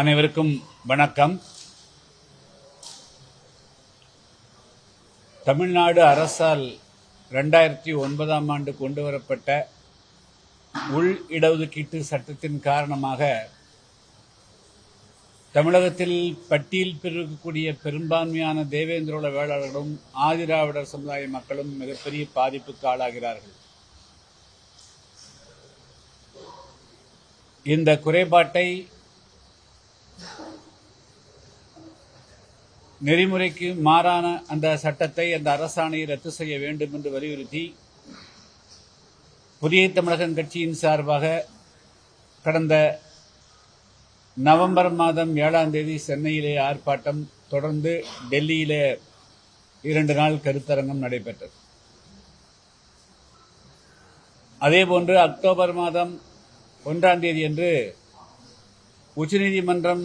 அனைவருக்கும் வணக்கம். தமிழ்நாடு அரசால் ரெண்டாயிரத்தி ஒன்பதாம் ஆண்டு கொண்டு வரப்பட்ட உள் இடஒதுக்கீட்டு சட்டத்தின் காரணமாக தமிழகத்தில் பட்டியல் பிரிக்கக்கூடிய பெரும்பான்மையான தேவேந்திரோல வேளாளர்களும் ஆதிராவிடர் சமுதாய மக்களும் மிகப்பெரிய பாதிப்புக்கு ஆளாகிறார்கள். இந்த குறைபாட்டை நெறிமுறைக்கு மாறான அந்த சட்டத்தை அந்த அரசாணையை ரத்து செய்ய வேண்டும் என்று வலியுறுத்தி புதிய தமிழகம் கட்சியின் சார்பாக கடந்த நவம்பர் மாதம் ஏழாம் தேதி சென்னையிலே ஆர்ப்பாட்டம் தொடர்ந்து டெல்லியிலே இரண்டு நாள் கருத்தரங்கம் நடைபெற்றது. அதேபோன்று அக்டோபர் மாதம் ஒன்றாம் தேதி அன்று உச்சநீதிமன்றம்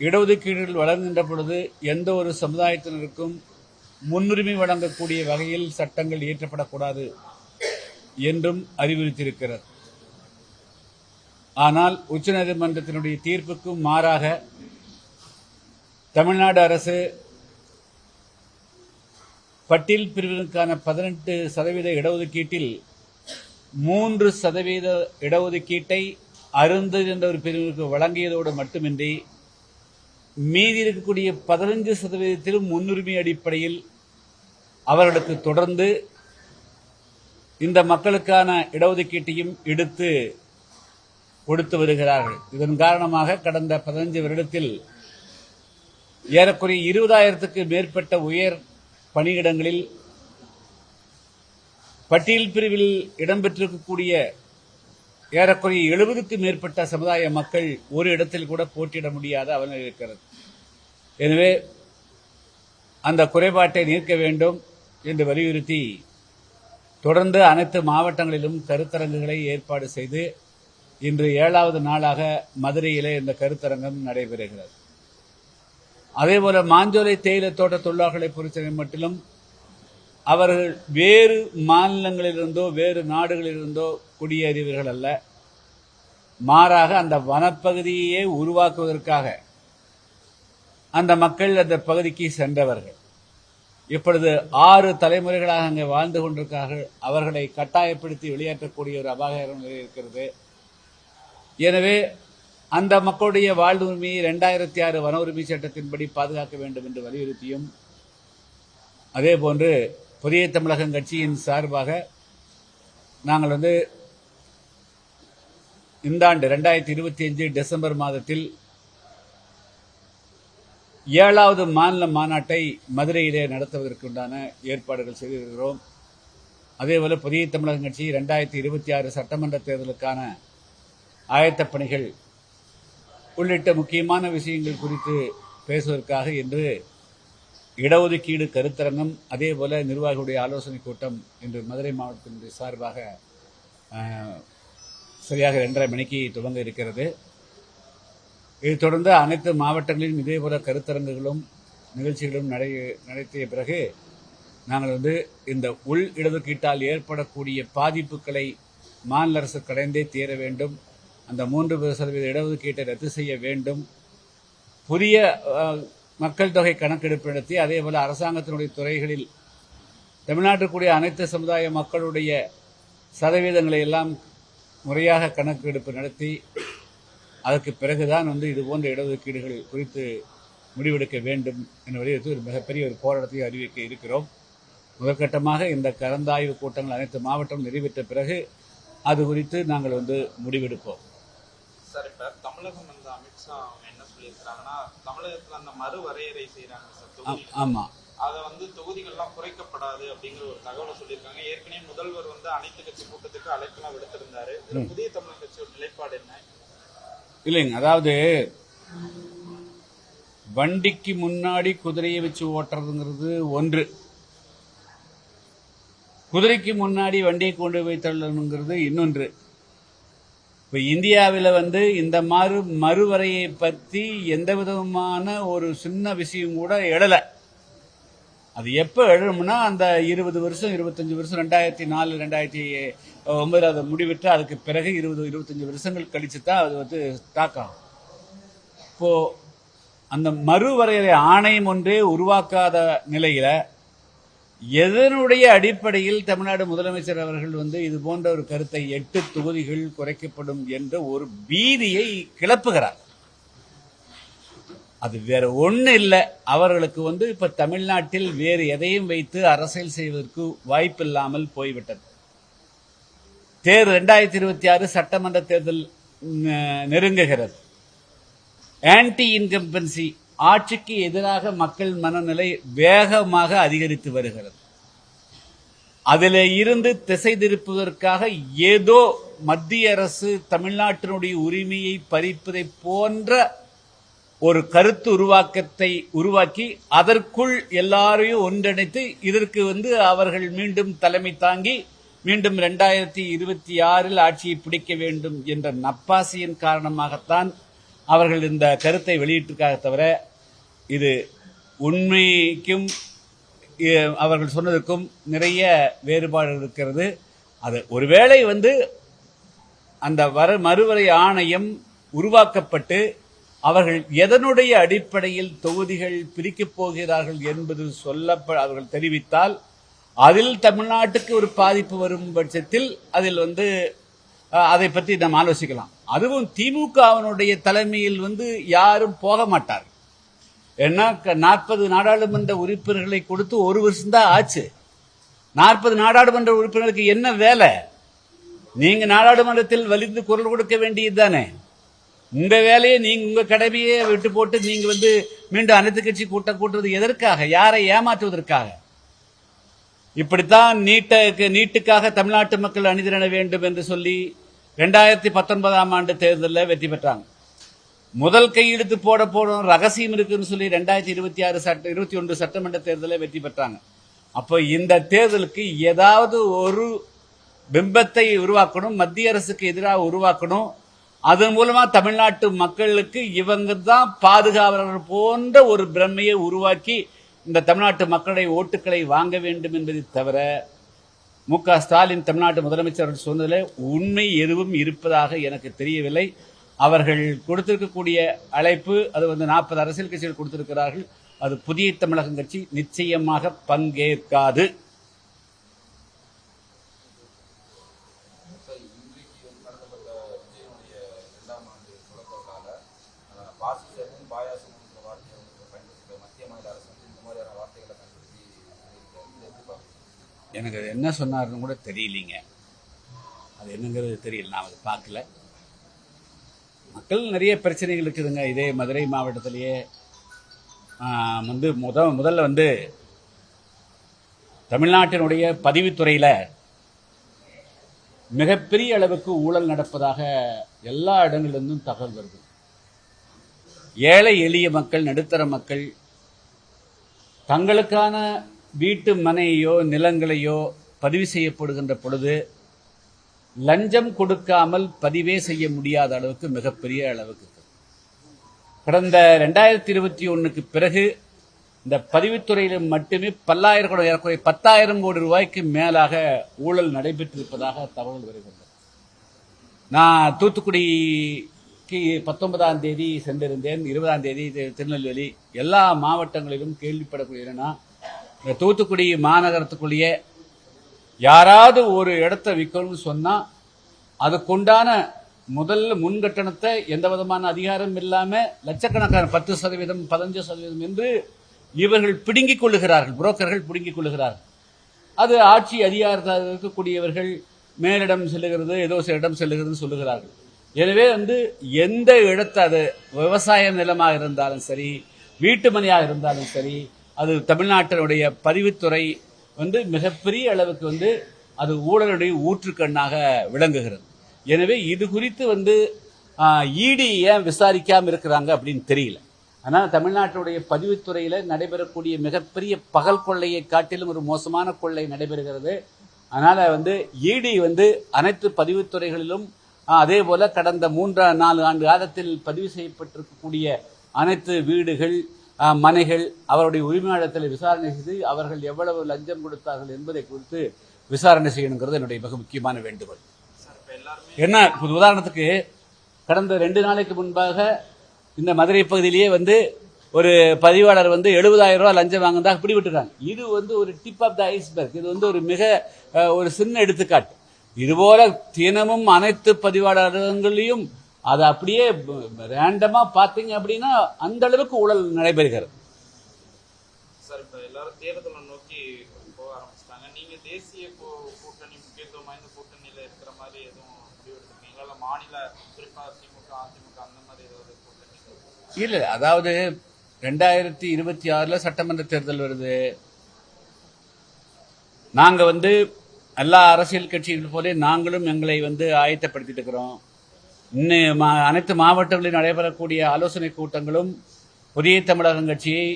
இடஒதுக்கீடுகள் வழங்குகின்ற பொழுது எந்த ஒரு சமுதாயத்தினருக்கும் முன்னுரிமை வழங்கக்கூடிய வகையில் சட்டங்கள் இயற்றப்படக்கூடாது என்றும் அறிவுறுத்தியிருக்கிறது ஆனால் உச்சநீதிமன்றத்தினுடைய தீர்ப்புக்கும் மாறாக தமிழ்நாடு அரசு பட்டியல் பிரிவினருக்கான பதினெட்டு சதவீத இடஒதுக்கீட்டில் மூன்று சதவீத இடஒதுக்கீட்டை அருந்து என்ற ஒரு பிரிவுக்கு வழங்கியதோடு மட்டுமின்றி மீதி இருக்கக்கூடிய பதினஞ்சு சதவீதத்திலும் முன்னுரிமை அடிப்படையில் அவர்களுக்கு தொடர்ந்து இந்த மக்களுக்கான இடஒதுக்கீட்டையும் எடுத்து கொடுத்து வருகிறார்கள். இதன் காரணமாக கடந்த பதினஞ்சு வருடத்தில் ஏறக்குறைய இருபதாயிரத்துக்கு மேற்பட்ட உயர் பணியிடங்களில் பட்டியல் பிரிவில் இடம்பெற்றிருக்கக்கூடிய ஏறக்குறைய எழுபதுக்கும் மேற்பட்ட சமுதாய மக்கள் ஒரு இடத்தில் கூட போட்டியிட முடியாத அவலம் இருக்கிறது. எனவே அந்த குறைபாட்டை நீக்க வேண்டும் என்று வலியுறுத்தி தொடர்ந்து அனைத்து மாவட்டங்களிலும் கருத்தரங்குகளை ஏற்பாடு செய்து இன்று ஏழாவது நாளாக மதுரையிலே இந்த கருத்தரங்கம் நடைபெறுகிறது. அதேபோல மாஞ்சோலை தேயிலை தோட்ட தொழிலாளர்களை பொறுத்தவரை மட்டிலும் அவர்கள் வேறு மாநிலங்களிலிருந்தோ வேறு நாடுகளிலிருந்தோ குடியேறியவர்கள் அல்ல. மாறாக அந்த வனப்பகுதியே உருவாக்குவதற்காக அந்த மக்கள் அந்த பகுதிக்கு சென்றவர்கள். இப்பொழுது ஆறு தலைமுறைகளாக அங்கே வாழ்ந்து கொண்டிருக்கார்கள் அவர்களை கட்டாயப்படுத்தி வெளியேற்றக்கூடிய ஒரு அபாயம் நிலை இருக்கிறது. எனவே அந்த மக்களுடைய வாழ்வு உரிமையை ரெண்டாயிரத்தி ஆறு வன உரிமை சட்டத்தின்படி பாதுகாக்க வேண்டும் என்று வலியுறுத்தியும் அதேபோன்று புதிய தமிழகம் கட்சியின் சார்பாக நாங்கள் வந்து இந்த ஆண்டு ரெண்டாயிரத்தி இருபத்தி அஞ்சு டிசம்பர் மாதத்தில் ஏழாவது மாநில மாநாட்டை மதுரையிலே நடத்துவதற்குண்டான ஏற்பாடுகள் செய்திருக்கிறோம். அதேபோல புதிய தமிழகம் கட்சி ரெண்டாயிரத்தி இருபத்தி ஆறு சட்டமன்ற தேர்தலுக்கான ஆயத்தப் பணிகள் உள்ளிட்ட முக்கியமான விஷயங்கள் குறித்து பேசுவதற்காக இன்று இடஒதுக்கீடு கருத்தரங்கம் அதேபோல நிர்வாகிகளுடைய ஆலோசனைக் கூட்டம் இன்று மதுரை மாவட்டத்தினுடைய சார்பாக சரியாக இரண்டரை மணிக்கு துவங்க இருக்கிறது. இதைத் தொடர்ந்து அனைத்து மாவட்டங்களிலும் இதேபோல கருத்தரங்குகளும் நிகழ்ச்சிகளும் நடை நடத்திய பிறகு நாங்கள் வந்து இந்த உள் இடஒதுக்கீட்டால் ஏற்படக்கூடிய பாதிப்புகளை மாநில அரசு கடைந்தே தீர வேண்டும். அந்த மூன்று சதவீத இடஒதுக்கீட்டை ரத்து செய்ய வேண்டும். புதிய மக்கள் தொகை கணக்கெடுப்பு நடத்தி அதேபோல அரசாங்கத்தினுடைய துறைகளில் தமிழ்நாட்டுக்குரிய அனைத்து சமுதாய மக்களுடைய சதவீதங்களை எல்லாம் முறையாக கணக்கெடுப்பு நடத்தி அதற்கு பிறகுதான் வந்து இது போன்ற இடஒதுக்கீடுகள் குறித்து முடிவெடுக்க வேண்டும் என வலியுறுத்தி ஒரு மிகப்பெரிய ஒரு போராட்டத்தை அறிவிக்க இருக்கிறோம். முதற்கட்டமாக இந்த கலந்தாய்வு கூட்டங்கள் அனைத்து மாவட்டம் நிறைவேற்ற பிறகு அது குறித்து நாங்கள் வந்து முடிவெடுப்போம். சார் இப்போ தமிழகம் வந்து அமித்ஷா சொல்லியிருக்கிறாங்கன்னா தமிழகத்துல அந்த மறுவரையறை செய்யறாங்க சார் தொகுதி ஆமாம் அதை வந்து தொகுதிகள்லாம் குறைக்கப்படாது அப்படிங்கிற ஒரு தகவலை சொல்லியிருக்காங்க. ஏற்கனவே முதல்வர் வந்து அனைத்து கட்சி கூட்டத்துக்கு அழைப்பெல்லாம் விடுத்திருந்தாரு. புதிய தமிழக கட்சியோட நிலைப்பாடு என்ன? இல்லைங்க அதாவது வண்டிக்கு முன்னாடி குதிரையை வச்சு ஓட்டுறதுங்கிறது ஒன்று. குதிரைக்கு முன்னாடி வண்டியை கொண்டு போய் தள்ளணுங்கிறது இன்னொன்று. இப்போ இந்தியாவில் வந்து இந்த மாறு மறுவரையை பற்றி எந்த விதமான ஒரு சின்ன விஷயம் கூட எழலை. அது எப்போ எழுணும்னா அந்த இருபது வருஷம் இருபத்தஞ்சி வருஷம் ரெண்டாயிரத்தி நாலு ரெண்டாயிரத்தி ஒன்பதுல அதை முடிவிட்டு அதுக்கு பிறகு இருபது இருபத்தஞ்சி வருஷங்கள் கழித்து தான் அது வந்து தாக்கம் இப்போது அந்த மறுவரையறை ஆணையம் ஒன்றே உருவாக்காத நிலையில் எதனுடைய அடிப்படையில் தமிழ்நாடு முதலமைச்சர் அவர்கள் வந்து இது போன்ற ஒரு கருத்தை எட்டு தொகுதிகள் குறைக்கப்படும் என்ற ஒரு பீதியை கிளப்புகிறார்? அது வேற ஒன்றும் இல்லை. அவர்களுக்கு வந்து இப்ப தமிழ்நாட்டில் வேறு எதையும் வைத்து அரசியல் செய்வதற்கு வாய்ப்பில்லாமல் போய்விட்டது. தேர் ரெண்டாயிரத்தி இருபத்தி ஆறு சட்டமன்ற தேர்தல் நெருங்குகிறது. ஆன்டி இன்கம்பன்சி ஆட்சிக்கு எதிராக மக்கள் மனநிலை வேகமாக அதிகரித்து வருகிறது. அதில் இருந்து திசை திருப்புவதற்காக ஏதோ மத்திய அரசு தமிழ்நாட்டினுடைய உரிமையை பறிப்பதை போன்ற ஒரு கருத்து உருவாக்கத்தை உருவாக்கி அதற்குள் எல்லாரையும் ஒன்றிணைத்து இதற்கு வந்து அவர்கள் மீண்டும் தலைமை தாங்கி மீண்டும் இரண்டாயிரத்தி இருபத்தி ஆறில் ஆட்சியை பிடிக்க வேண்டும் என்ற நப்பாசியின் காரணமாகத்தான் அவர்கள் இந்த கருத்தை வெளியிட்டிருக்காக தவிர இது உண்மைக்கும் அவர்கள் சொன்னதுக்கும் நிறைய வேறுபாடு இருக்கிறது. அது ஒருவேளை வந்து அந்த வர மறுவரை ஆணையம் உருவாக்கப்பட்டு அவர்கள் எதனுடைய அடிப்படையில் தொகுதிகள் பிரிக்கப் போகிறார்கள் என்பது சொல்லப்ப அவர்கள் தெரிவித்தால் அதில் தமிழ்நாட்டுக்கு ஒரு பாதிப்பு வரும் பட்சத்தில் அதில் வந்து அதை பற்றி நாம் ஆலோசிக்கலாம். அதுவும் திமுகவினுடைய தலைமையில் வந்து யாரும் போக மாட்டார் ஏன்னா நாற்பது நாடாளுமன்ற உறுப்பினர்களை கொடுத்து ஒரு வருஷம் தான் ஆச்சு. நாற்பது நாடாளுமன்ற உறுப்பினருக்கு என்ன வேலை? நீங்க நாடாளுமன்றத்தில் வலிந்து குரல் கொடுக்க வேண்டியது தானே. உங்க வேலையை நீங்க உங்க கடமையை விட்டு போட்டு நீங்க வந்து மீண்டும் அனைத்து கட்சி கூட்டம் கூட்டுறது எதற்காக? யாரை ஏமாற்றுவதற்காக? இப்படித்தான் நீட்டக்கு நீட்டுக்காக தமிழ்நாட்டு மக்கள் அணிதிரள வேண்டும் என்று சொல்லி ரெண்டாயிரத்தி பத்தொன்பதாம் ஆண்டு தேர்தலில் வெற்றி பெற்றாங்க. முதல் கையெழுத்து போட போடும் ரகசியம் இருக்குன்னு சொல்லி ரெண்டாயிரத்தி இருபத்தி ஆறு சட்ட இருபத்தி ஒன்று சட்டமன்ற தேர்தலில் வெற்றி பெற்றாங்க. அப்போ இந்த தேர்தலுக்கு ஏதாவது ஒரு பிம்பத்தை உருவாக்கணும் மத்திய அரசுக்கு எதிராக உருவாக்கணும். அதன் மூலமா தமிழ்நாட்டு மக்களுக்கு இவங்க தான் பாதுகாவலர் போன்ற ஒரு பிரமையை உருவாக்கி இந்த தமிழ்நாட்டு மக்களுடைய ஓட்டுக்களை வாங்க வேண்டும் என்பதை தவிர மு க ஸ்டாலின் தமிழ்நாட்டு முதலமைச்சர் சொன்னதில் உண்மை எதுவும் இருப்பதாக எனக்கு தெரியவில்லை. அவர்கள் கொடுத்திருக்கக்கூடிய அழைப்பு அது வந்து நாற்பது அரசியல் கட்சிகள் கொடுத்திருக்கிறார்கள் அது புதிய தமிழகம் கட்சி நிச்சயமாக பங்கேற்காது? எனக்கு என்ன சொன்னாருன்னு கூட தெரியலீங்க. அது என்னங்கிறது தெரியல. நான் அதை பார்க்கல. மக்கள் நிறைய பிரச்சனைகள் இருக்குதுங்க. இதே மதுரை மாவட்டத்திலேயே ஆஹ், வந்து முத முதல்ல வந்து தமிழ்நாட்டினுடைய பதிவுத்துறையில் மிகப்பெரிய அளவுக்கு ஊழல் நடப்பதாக எல்லா இடங்களிலிருந்தும் தகவல் வருது. ஏழை எளிய மக்கள் நடுத்தர மக்கள் தங்களுக்கான வீட்டு மனையோ நிலங்களையோ பதிவு செய்யப்படுகின்ற பொழுது லஞ்சம் கொடுக்காமல் பதிவே செய்ய முடியாத அளவுக்கு மிகப்பெரிய அளவுக்கு கடந்த ரெண்டாயிரத்தி இருபத்தி ஒன்றுக்கு பிறகு இந்த பதிவுத்துறையில் மட்டுமே பல்லாயிரம் ஏறக்குறைய பத்தாயிரம் கோடி ரூபாய்க்கு மேலாக ஊழல் நடைபெற்றிருப்பதாக தகவல் வருகிறது. நான் தூத்துக்குடிக்கு பத்தொன்பதாம் தேதி சென்றிருந்தேன். இருபதாம் தேதி திருநெல்வேலி. எல்லா மாவட்டங்களிலும் கேள்விப்படக்கூடிய என்னன்னா இந்த தூத்துக்குடி மாநகரத்துக்குள்ளேயே யாராவது ஒரு இடத்த விற்கணும்னு சொன்னால் அதுக்குண்டான முதல் முன்கட்டணத்தை எந்த விதமான அதிகாரம் இல்லாமல் லட்சக்கணக்கான பத்து சதவீதம் பதினஞ்சு சதவீதம் என்று இவர்கள் பிடுங்கிக் கொள்ளுகிறார்கள் புரோக்கர்கள் பிடுங்கிக் கொள்ளுகிறார்கள். அது ஆட்சி அதிகாரத்தில் இருக்கக்கூடியவர்கள் மேலிடம் செல்லுகிறது ஏதோ சில இடம் செல்லுகிறதுன்னு சொல்லுகிறார்கள். எனவே வந்து எந்த இடத்த அது விவசாய நிலமாக இருந்தாலும் சரி வீட்டு மனையாக இருந்தாலும் சரி அது தமிழ்நாட்டினுடைய பதிவுத்துறை வந்து மிகப்பெரிய அளவுக்கு வந்து அது ஊழலுடைய ஊற்றுக்கண்ணாக விளங்குகிறது. எனவே இது குறித்து வந்து இடி ஏன் விசாரிக்காம இருக்கிறாங்க அப்படின்னு தெரியல. ஆனால் தமிழ்நாட்டுடைய பதிவுத்துறையில் நடைபெறக்கூடிய மிகப்பெரிய பகல் கொள்ளையை காட்டிலும் ஒரு மோசமான கொள்ளை நடைபெறுகிறது. அதனால் வந்து இடி வந்து அனைத்து பதிவுத்துறைகளிலும் அதே போல் கடந்த மூன்று நாலு ஆண்டு காலத்தில் பதிவு செய்யப்பட்டிருக்கக்கூடிய அனைத்து வீடுகள் மனைகள் அவருடைய உரிமையாளத்தில் விசாரணை செய்து அவர்கள் எவ்வளவு லஞ்சம் கொடுத்தார்கள் என்பதை குறித்து விசாரணை செய்யணுங்கிறது என்னுடைய மிக முக்கியமான வேண்டுகோள். என்ன உதாரணத்துக்கு கடந்த ரெண்டு நாளைக்கு முன்பாக இந்த மதுரை பகுதியிலேயே வந்து ஒரு பதிவாளர் வந்து எழுபதாயிரம் ரூபாய் லஞ்சம் வாங்கினதாக பிடி விட்டுருக்காங்க இது வந்து ஒரு டிப் ஆஃப் த ஐஸ்பர்க் இது வந்து ஒரு மிக ஒரு சின்ன எடுத்துக்காட்டு. இதுபோல தினமும் அனைத்து பதிவாளர்களையும் அதை அப்படியே ரேண்டமா பார்த்தீங்க அப்படின்னா அந்த அளவுக்கு ஊழல் நடைபெறுகிறது. சார் இப்ப எல்லாரும் தேர்தலை நோக்கி போக ஆரம்பிச்சிட்டாங்க. நீங்க தேசிய கூ- கூட்டணி முக்கியத்துவம் வாய்ந்த கூட்டணியில இருக்கிற மாதிரி எதுவும் முடிவு எடுத்திருக்கீங்களா? இல்ல மாநில குறிப்பா திமுக அதிமுக அந்த மாதிரி ஏதாவது கூட்டணி இல்ல அதாவது ரெண்டாயிரத்தி இருபத்தி ஆறுல சட்டமன்ற தேர்தல் வருது. நாங்க வந்து எல்லா அரசியல் கட்சிகள் போல நாங்களும் எங்களை வந்து ஆயத்தப்படுத்திட்டு இருக்கிறோம். அனைத்து மாவட்டங்களில் நடைபெறக்கூடிய ஆலோசனை கூட்டங்களும் புதிய தமிழகம் கட்சியை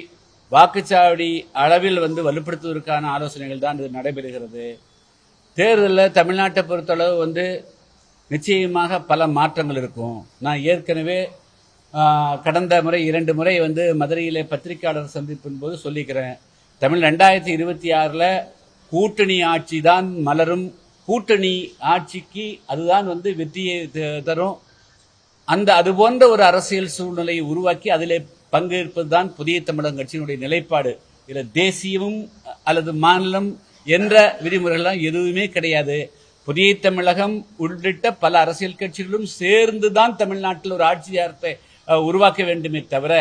வாக்குச்சாவடி அளவில் வந்து வலுப்படுத்துவதற்கான ஆலோசனைகள் தான் இது நடைபெறுகிறது. தேர்தலில் தமிழ்நாட்டை பொறுத்தளவு வந்து நிச்சயமாக பல மாற்றங்கள் இருக்கும். நான் ஏற்கனவே கடந்த முறை இரண்டு முறை வந்து மதுரையில் பத்திரிகையாளர் சந்திப்பின் போது சொல்லிக்கிறேன். தமிழ் ரெண்டாயிரத்தி இருபத்தி ஆறில் கூட்டணி ஆட்சி தான் மலரும் கூட்டணி ஆட்சிக்கு அதுதான் வந்து வெற்றியை த- தரும். அந்த அது போன்ற ஒரு அரசியல் சூழ்நிலையை உருவாக்கி அதிலே பங்கேற்பதுதான் புதிய தமிழகம் கட்சியினுடைய நிலைப்பாடு. இதில் தேசியமும் அல்லது மாநிலம் என்ற விதிமுறைகள்லாம் எதுவுமே கிடையாது. புதிய தமிழகம் உள்ளிட்ட பல அரசியல் கட்சிகளும் சேர்ந்து தான் தமிழ்நாட்டில் ஒரு ஆட்சியாரத்தை உருவாக்க வேண்டுமே தவிர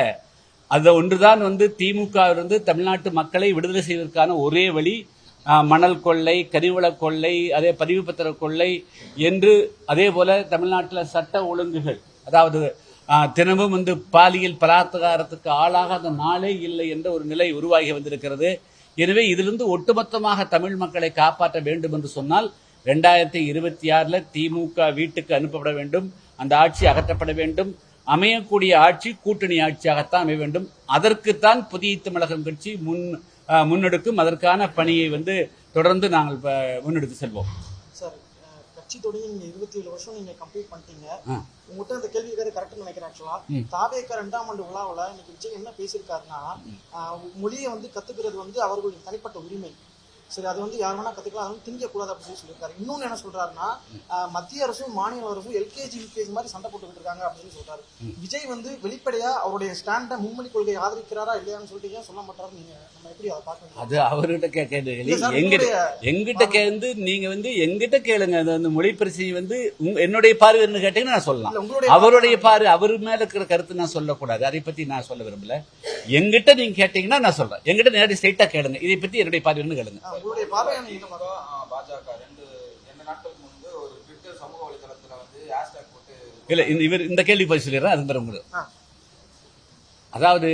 அது ஒன்றுதான் வந்து திமுக இருந்து தமிழ்நாட்டு மக்களை விடுதலை செய்வதற்கான ஒரே வழி மணல் கொள்ளை கனிவள கொள்ளை அதே பதிவு பத்திர கொள்ளை என்று அதே போல தமிழ்நாட்டில் சட்ட ஒழுங்குகள். அதாவது தினமும் வந்து பாலியல் பலாத்காரத்துக்கு அந்த நாளே இல்லை என்ற ஒரு நிலை உருவாகி வந்திருக்கிறது. எனவே இதிலிருந்து ஒட்டுமொத்தமாக தமிழ் மக்களை காப்பாற்ற வேண்டும் என்று சொன்னால் ரெண்டாயிரத்தி இருபத்தி ஆறில் திமுக வீட்டுக்கு அனுப்பப்பட வேண்டும் அந்த ஆட்சி அகற்றப்பட வேண்டும் அமையக்கூடிய ஆட்சி கூட்டணி ஆட்சியாகத்தான் அமைய வேண்டும். அதற்குத்தான் புதிய தமிழகம் கட்சி முன் முன்னெடுக்கும். அதற்கான பணியை வந்து தொடர்ந்து நாங்கள் ப- முன்னெடுத்து செல்வோம். சார் கட்சி தொடங்கி நீங்க இருபத்தி ஏழு வருஷம் நீங்க கம்ப்ளீட் பண்ணிட்டீங்க. உங்ககிட்ட அந்த கேள்வி கேட்க கரெக்ட் நினைக்கிறேன் ஆக்சுவலா தாவேக்கா ரெண்டாம் ஆண்டு விழாவில் இன்னைக்கு விஜய் என்ன பேசியிருக்காருன்னா மொழியை வந்து கத்துக்கிறது வந்து அவர்களுடைய தனிப்பட்ட உரிமை. சரி அது வந்து யார் வேணா கத்துக்கலாம். அது வந்து திங்க கூடாது அப்படின்னு சொல்லி சொல்லியிருக்காரு. இன்னொன்னு என்ன சொல்றாருன்னா மத்திய அரசும் மாநில அரசும் எல்கேஜி யூகேஜி மாதிரி சண்டை போட்டுக்கிட்டு இருக்காங்க அப்படின்னு சொல்றாரு. விஜய் வந்து வெளிப்படையா அவருடைய ஸ்டாண்ட மும்மொழி கொள்கையை ஆதரிக்கிறாரா இல்லையான்னு சொல்லிட்டு ஏன் சொல்ல மாட்டாரு நீங்க நம்ம எப்படி அதை பார்க்க அது அவர்கிட்ட கே- கேளுங்க இல்ல சார், எங்கிட்ட எங்கிட்ட கேந்து நீங்க வந்து எங்கிட்ட கேளுங்க. அது வந்து மொழி பிரச்சனை வந்து என்னுடைய பார்வைன்னு கேட்டீங்கன்னா நான் சொல்லலாம். அவருடைய பார்வை அவர் மேல இருக்கிற கருத்து நான் சொல்லக்கூடாது. அதை பத்தி நான் சொல்ல விரும்பல. எங்கிட்ட நீங்க கேட்டீங்கன்னா நான் சொல்றேன். எங்கிட்ட நேரடி ஸ்ட்ரைட்டா கேளுங்க. இதை பத்தி என்னுடைய பார்வைன்னு கேளுங்க. உங்களுடைய பார்வை நீங்க என்ன திமுக ஆ, பாஜக ரெண்டு ரெண்டு நாட்களுக்கு முன்பு ஒரு ட்விட்டர் சமூக வலைதளத்துல வந்து ஹேஷ்டேக் போட்டு இல்ல இந்த- இவர் இந்த கேள்வி பதில் சொல்லிடுறேன் அது. ஆ. அதாவது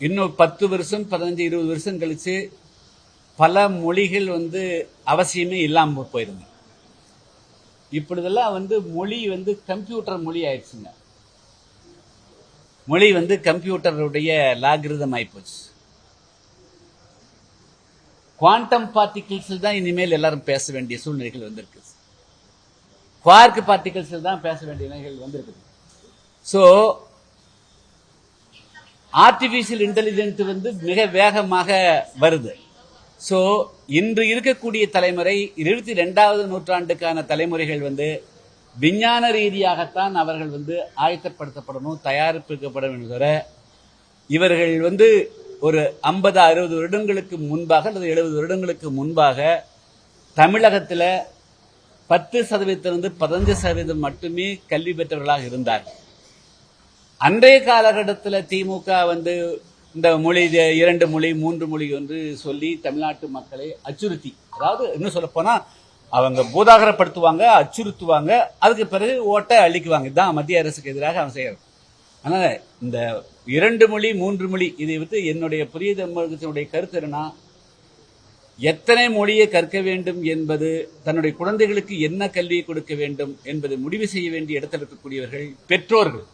இன்னும் பத்து வருஷம் பதினஞ்சு இருபது வருஷம் கழிச்சு பல மொழிகள் வந்து அவசியமே இல்லாம போயிருங்க இப்பொழுதெல்லாம் வந்து மொழி வந்து கம்ப்யூட்டர் மொழி ஆயிடுச்சுங்க மொழி வந்து கம்ப்யூட்டருடைய லாகிருதம் ஆயிப்போச்சு குவாண்டம் பார்ட்டிகிள்ஸ் தான் இனிமேல் எல்லாரும் பேச வேண்டிய சூழ்நிலைகள் வந்திருக்கு. குவார்க் பார்ட்டிகிள்ஸில் தான் பேச வேண்டிய நிலைகள் வந்திருக்குது. ஸோ ஆர்டிஃபிஷியல் இன்டெலிஜென்ட் வந்து மிக வேகமாக வருது. ஸோ இன்று இருக்கக்கூடிய தலைமுறை இருபத்தி ரெண்டாவது நூற்றாண்டுக்கான தலைமுறைகள் வந்து விஞ்ஞான ரீதியாகத்தான் அவர்கள் வந்து ஆயத்தப்படுத்தப்படணும் தயாரிப்பிக்கப்பட வேண்டும் தவிர இவர்கள் வந்து ஒரு ஐம்பது அறுபது வருடங்களுக்கு முன்பாக அல்லது எழுபது வருடங்களுக்கு முன்பாக தமிழகத்தில் பத்து சதவீதத்திலிருந்து பதினஞ்சு சதவீதம் மட்டுமே கல்வி பெற்றவர்களாக இருந்தார்கள். அன்றைய காலகட்டத்தில் திமுக வந்து இந்த மொழி இரண்டு மொழி மூன்று மொழி என்று சொல்லி தமிழ்நாட்டு மக்களை அச்சுறுத்தி அதாவது இன்னும் சொல்லப்போனால் அவங்க பூதாகரப்படுத்துவாங்க அச்சுறுத்துவாங்க அதுக்கு பிறகு ஓட்டை அழிக்குவாங்க. இதுதான் மத்திய அரசுக்கு எதிராக அவன் செய்யறது அதனால இந்த இரண்டு மொழி மூன்று மொழி இதை வந்து என்னுடைய புதிய தமிழகத்தினுடைய கருத்து என்னன்னா எத்தனை மொழியை கற்க வேண்டும் என்பது தன்னுடைய குழந்தைகளுக்கு என்ன கல்வியை கொடுக்க வேண்டும் என்பதை முடிவு செய்ய வேண்டிய இடத்தில் இருக்கக்கூடியவர்கள் பெற்றோர்கள்.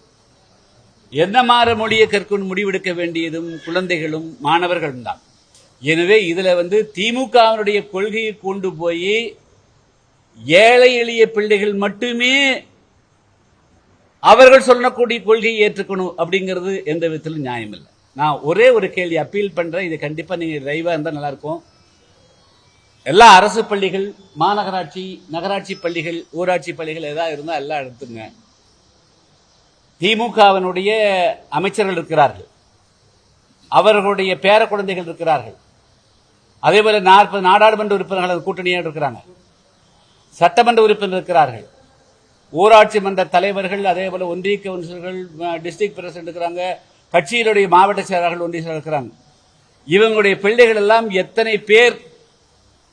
என்ன மாற மொழியை கற்கணும் முடிவெடுக்க வேண்டியதும் குழந்தைகளும் மாணவர்களும் தான். எனவே இதுல வந்து திமுகவினுடைய கொள்கையை கொண்டு போய் ஏழை எளிய பிள்ளைகள் மட்டுமே அவர்கள் சொல்லக்கூடிய கொள்கையை ஏற்றுக்கணும் அப்படிங்கிறது எந்த விதத்திலும் நியாயம் இல்லை நான் ஒரே ஒரு கேள்வி அப்பீல் பண்றேன். இது கண்டிப்பா நீங்க லைவா இருந்தால் நல்லா இருக்கும் எல்லா அரசு பள்ளிகள் மாநகராட்சி நகராட்சி பள்ளிகள் ஊராட்சி பள்ளிகள் ஏதாவது இருந்தால் எல்லாம் எடுத்துங்க. திமுகவினுடைய அமைச்சர்கள் இருக்கிறார்கள். அவர்களுடைய பேர குழந்தைகள் இருக்கிறார்கள். அதே போல நாற்பது நாடாளுமன்ற உறுப்பினர்கள் கூட்டணியாக இருக்கிறாங்க. சட்டமன்ற உறுப்பினர் இருக்கிறார்கள். ஊராட்சி மன்ற தலைவர்கள் அதே போல ஒன்றிய கவுன்சிலர்கள் டிஸ்ட்ரிக்ட் பிரசிடண்ட் இருக்கிறாங்க கட்சியினுடைய மாவட்ட செயலாளர்கள் ஒன்றிய செயலாளர் இருக்கிறாங்க. இவங்களுடைய பிள்ளைகள் எல்லாம் எத்தனை பேர்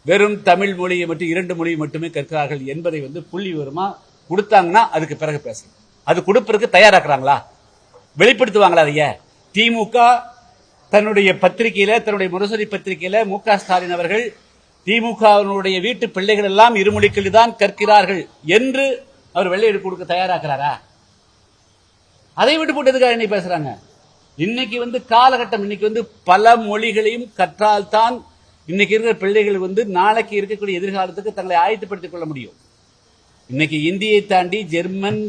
வெறும் தமிழ் மொழியை மட்டும் இரண்டு மொழியை மட்டுமே கற்கிறார்கள் என்பதை வந்து புள்ளி விவரமா கொடுத்தாங்கன்னா அதுக்கு பிறகு பேசலாம். அது கொடுப்பதற்கு தயாராக்குறாங்களா? வெளிப்படுத்துவாங்களா அதைய? திமுக தன்னுடைய பத்திரிகையில தன்னுடைய முரசொலி பத்திரிகையில மு க ஸ்டாலின் அவர்கள் திமுகவினுடைய வீட்டு பிள்ளைகள் எல்லாம் இருமொழிகளில் தான் கற்கிறார்கள் என்று அவர் வெள்ளையீடு கொடுக்க தயாராக்குறாரா அதை விட்டு போட்டதுக்காக என்ன பேசுறாங்க? இன்னைக்கு வந்து காலகட்டம் இன்னைக்கு வந்து பல மொழிகளையும் கற்றால்தான் இன்னைக்கு இருக்கிற பிள்ளைகள் வந்து நாளைக்கு இருக்கக்கூடிய எதிர்காலத்துக்கு தங்களை ஆயத்தப்படுத்திக் கொள்ள முடியும். இன்னைக்கு இந்தியை தாண்டி ஜெர்மன்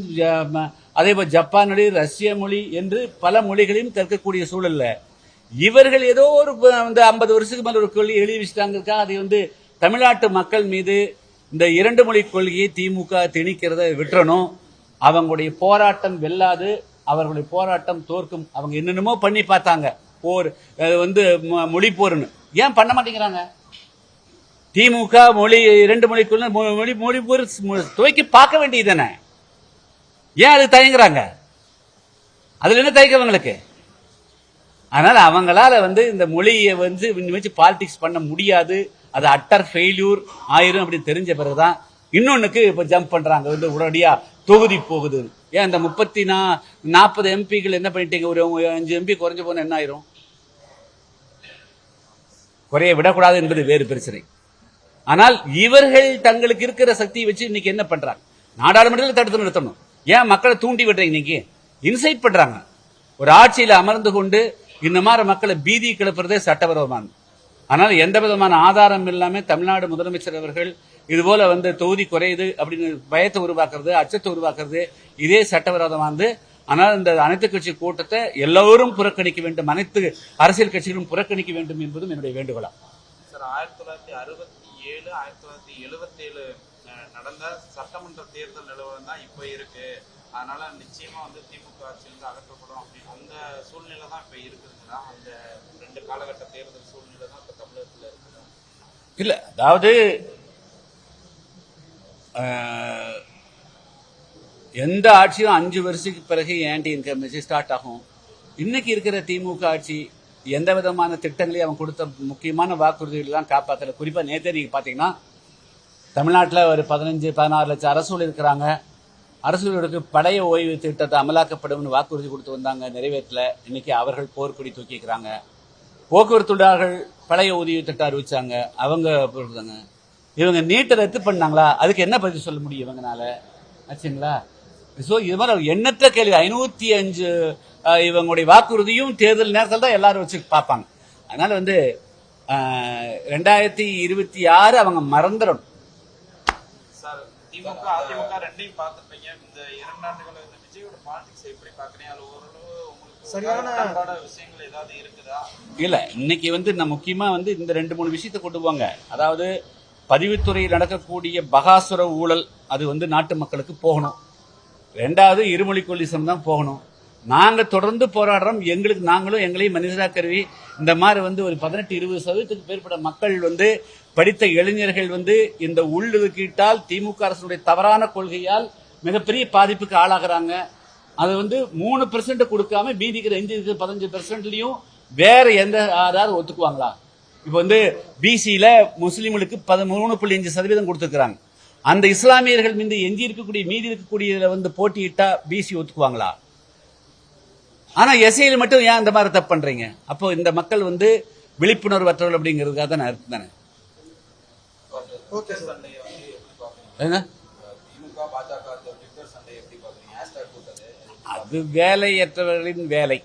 அதே போல் ஜப்பான் மொழி ரஷ்ய மொழி என்று பல மொழிகளையும் கற்கக்கூடிய சூழல்ல இவர்கள் ஏதோ ஒரு ப- ஐம்பது வருஷத்துக்கு மேல ஒரு கொள்கை எழுதி வச்சுட்டாங்க. அதை வந்து தமிழ்நாட்டு மக்கள் மீது இந்த இரண்டு மொழி கொள்கையை திமுக திணிக்கிறத விட்டுறணும். அவங்களுடைய போராட்டம் வெல்லாது அவர்களுடைய போராட்டம் தோற்கும். அவங்க என்னென்னமோ பண்ணி பார்த்தாங்க. போர் வந்து மொ- மொழி போர்னு. ஏன் பண்ண மாட்டேங்கிறாங்க? திமுக மொழி இரண்டு மொழிக்குள்ள மொழி மொழி போர் துவைக்கி துவக்கி பார்க்க வேண்டியதுதானே ஏன் அது தயங்குறாங்க? அதுல என்ன தயங்குறவங்களுக்கு அதனால அவங்களால வந்து இந்த மொழியை வந்து பாலிடிக்ஸ் பண்ண முடியாது. அது அட்டர் ஃபெயில்யூர் ஆயிரும் அப்படின்னு தெரிஞ்ச பிறகுதான் இன்னொன்னுக்கு இப்ப ஜம்ப் பண்றாங்க. வந்து உடனடியா தொகுதி போகுது. ஏன் இந்த முப்பத்தி நா நாற்பது எம்பிக்கள் என்ன பண்ணிட்டீங்க? ஒரு அஞ்சு எம்பி குறைஞ்சு போன என்ன ஆயிரும்? குறைய விடக்கூடாது என்பது வேறு பிரச்சனை. ஆனால் இவர்கள் தங்களுக்கு இருக்கிற சக்தியை வச்சு இன்னைக்கு என்ன பண்றாங்க? நாடாளுமன்றத்தில் தடுத்து நிறுத்தணும். ஏன் மக்களை தூண்டி விடுறீங்க இன்னைக்கு? இன்சைட் பண்றாங்க. ஒரு ஆட்சியில் அமர்ந்து கொண்டு இந்த மாதிரி மக்களை பீதி கிளப்புறதே சட்டவிரோதமானது. ஆனால் எந்த விதமான ஆதாரம் இல்லாமல் தமிழ்நாடு முதலமைச்சர் அவர்கள் இதுபோல வந்து தொகுதி குறையுது அப்படின்னு பயத்தை உருவாக்குறது அச்சத்தை உருவாக்குறது இதே சட்டவிரோதமானது ஆனால் இந்த அனைத்து கட்சி கூட்டத்தை எல்லோரும் புறக்கணிக்க வேண்டும் அனைத்து அரசியல் கட்சிகளும் புறக்கணிக்க வேண்டும் என்பதும் என்னுடைய வேண்டுகோளா. சார் ஆயிரத்தி தொள்ளாயிரத்தி அறுபத்தி ஏழு ஆயிரத்தி தொள்ளாயிரத்தி எழுபத்தி ஏழு நடந்த சட்டமன்ற தேர்தல் நிலவரம் தான் இப்போ இருக்கு. அதனால நிச்சயமா வந்து திமுக ஆட்சியிலிருந்து அகற்றப்படும் அப்படின்னு அந்த சூழ்நிலை தான் இப்போ இருக்குதுங்களா அந்த ரெண்டு காலகட்ட தேர்தல் சூழ்நிலை தான் இப்போ தமிழகத்தில் இருக்குதா இல்லை அதாவது எந்த ஆட்சியும் அஞ்சு வருஷத்துக்கு பிறகு ஆன்டி இன்கம் ஸ்டார்ட் ஆகும்? இன்னைக்கு இருக்கிற திமுக ஆட்சி எந்த விதமான திட்டங்களையும் அவன் கொடுத்த முக்கியமான வாக்குறுதிகள்லாம் காப்பாத்தல. குறிப்பாக நேத்தே நீங்கள் பார்த்தீங்கன்னா தமிழ்நாட்டில் ஒரு பதினஞ்சு பதினாறு லட்சம் அரசுகள் இருக்கிறாங்க. அரசுகளுக்கு பழைய ஓய்வு திட்டத்தை அமலாக்கப்படும் வாக்குறுதி கொடுத்து வந்தாங்க நிறைவேற்றல. இன்னைக்கு அவர்கள் போர்க்கொடி தூக்கிக்கிறாங்க போக்குவரத்து தொழிலாளர்கள் பழைய ஊதிய திட்டம் அறிவிச்சாங்க. அவங்க போடுறாங்க இவங்க நீட்டை ரத்து பண்ணாங்களா? அதுக்கு என்ன பதில் சொல்ல முடியும் இவங்கனால? ஆச்சுங்களா? ஸோ இது மாதிரி எண்ணற்ற கேள்வி. ஐநூற்றி அஞ்சு இவங்களுடைய வாக்குறுதியும் தேர்தல் நேரத்தில் தான் எல்லாரும் வச்சு பார்ப்பாங்க. அதனால் வந்து ரெண்டாயிரத்தி இருபத்தி ஆறு அவங்க மறந்துடணும். திமுக அதிமுக ரெண்டையும் பார்த்துருப்பீங்க. இந்த இரண்டு ஆண்டுகள் விஜயோட பாலிடிக்ஸ் எப்படி பார்க்குறீங்க? அதுல ஒரு சரியான- விஷயங்கள் ஏதாவது இருக்குதா? இல்ல இன்னைக்கு வந்து நான் முக்கியமா வந்து இந்த ரெண்டு மூணு விஷயத்தை கொண்டு போங்க. அதாவது பதிவுத்துறையில் நடக்கக்கூடிய பகாசுர ஊழல் அது வந்து நாட்டு மக்களுக்கு போகணும். ரெண்டாவது இருமொழி கொல்லிசம் தான் போகணும். நாங்க தொடர்ந்து போராடுறோம் எங்களுக்கு நாங்களும் எங்களையும் மனிதரா கருவி இந்த மாதிரி வந்து ஒரு பதினெட்டு இருபது சதவீதத்துக்கு மேற்பட்ட மக்கள் வந்து படித்த இளைஞர்கள் வந்து இந்த உள்ளுதுக்கீட்டால் திமுக அரசுடைய தவறான கொள்கையால் மிகப்பெரிய பாதிப்புக்கு ஆளாகிறாங்க. அது வந்து மூணு பெர்சென்ட் கொடுக்காம மீதிக்கிற அஞ்சு இருக்கிற பதினஞ்சு பெர்சென்ட்லயும் வேற எந்த யாராவது ஒத்துக்குவாங்களா? இப்போ வந்து பிசியில முஸ்லீம்களுக்கு பதிமூணு புள்ளி அஞ்சு சதவீதம் கொடுத்துருக்காங்க அந்த இஸ்லாமியர்கள் மீது எஞ்சி இருக்கக்கூடிய மீதி இருக்கக்கூடியதுல வந்து போட்டியிட்டா பிசி ஒத்துக்குவாங்களா? ஆனா எஸ்ஐயில் மட்டும் ஏன் இந்த மாதிரி தப்பு பண்றீங்க? அப்போ இந்த மக்கள் வந்து விழிப்புணர்வற்றவர்கள் அப்படிங்கிறதுக்காக தான் அர்த்தம் தானே? என்ன திமுக பாஜக ட்விட்டர் சண்டை எப்படி பார்க்குறீங்க ஹேஷ்டாக் போட்டது அது வேலையற்றவர்களின் வேலை.